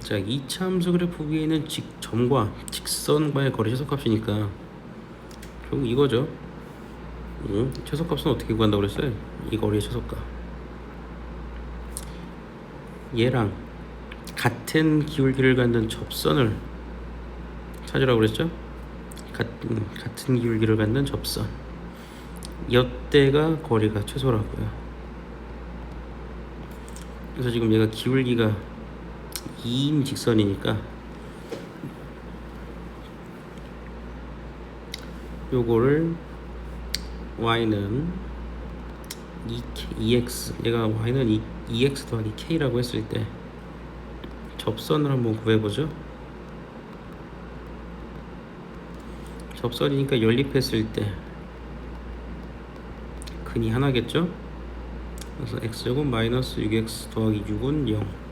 자, 이차 함수 그래프 위에 있는 직, 점과 직선과의 거리 최소값이니까 결국 이거죠. 음, 최소값은 어떻게 구한다고 그랬어요? 이 거리의 최소값. 얘랑 같은 기울기를 갖는 접선을 찾으라고 그랬죠? 같은, 같은 기울기를 갖는 접선. 이때가 거리가 최소라고요. 그래서 지금 얘가 기울기가 2인 직선이니까. 요거를 y는 2 x 얘가 y는 2, 2x 더하기 k라고 했을 때 접선을 한번 구해보죠. 접선이니까 연립했을 때 근이 하나겠죠? 그래서 x제곱 마이너스 6x 더하기 6은 0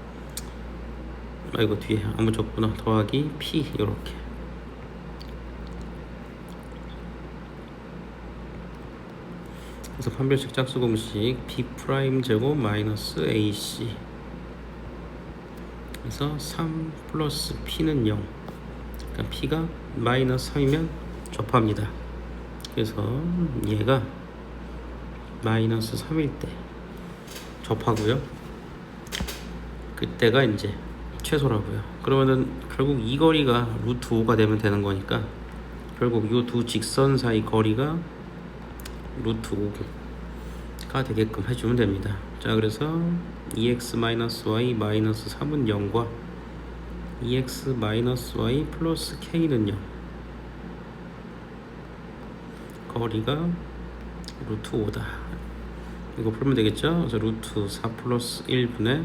아이고 뒤에. 아무 적구나. 더하기 p. 이렇게. 그래서 판별식 짝수 공식 b 프라임 제곱 마이너스 ac 그래서 3 플러스 p는 0 그러니까 p가 마이너스 3이면 접합니다. 그래서 얘가 마이너스 3일 때 접하고요. 그때가 이제 최소라고요. 그러면은 결국 이 거리가 루트 5가 되면 되는 거니까 결국 이 두 직선 사이 거리가 루트 5가 되게끔 해주면 됩니다. 자 그래서 2x-y 마이너스 3은 0과 2x-y 플러스 k는 0 거리가 루트 5다. 이거 풀면 되겠죠? 그래서 루트 4 플러스 1분의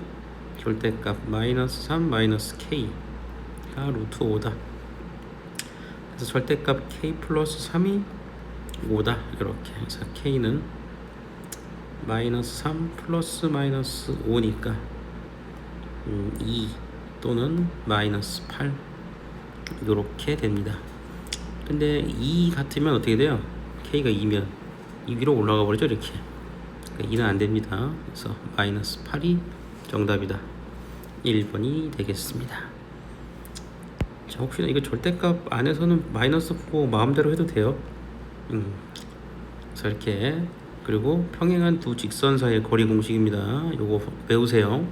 절대값 마이너스 3 마이너스 k가 루트 5다. 그래서 절대값 k 플러스 3이 5다. 이렇게. 그래서 k는 마이너스 3 플러스 마이너스 5니까 음, 2 또는 마이너스 8 이렇게 됩니다. 근데 2 같으면 어떻게 돼요? k가 2면 이 위로 올라가 버리죠 이렇게. 그러니까 2는 안 됩니다. 그래서 마이너스 8이 정답이다. 1번이 되겠습니다. 자 혹시나 이거 절대값 안에서는 마이너스 보고 마음대로 해도 돼요? 음. 그래서 이렇게. 그리고 평행한 두 직선 사이의 거리 공식입니다. 요거 외우세요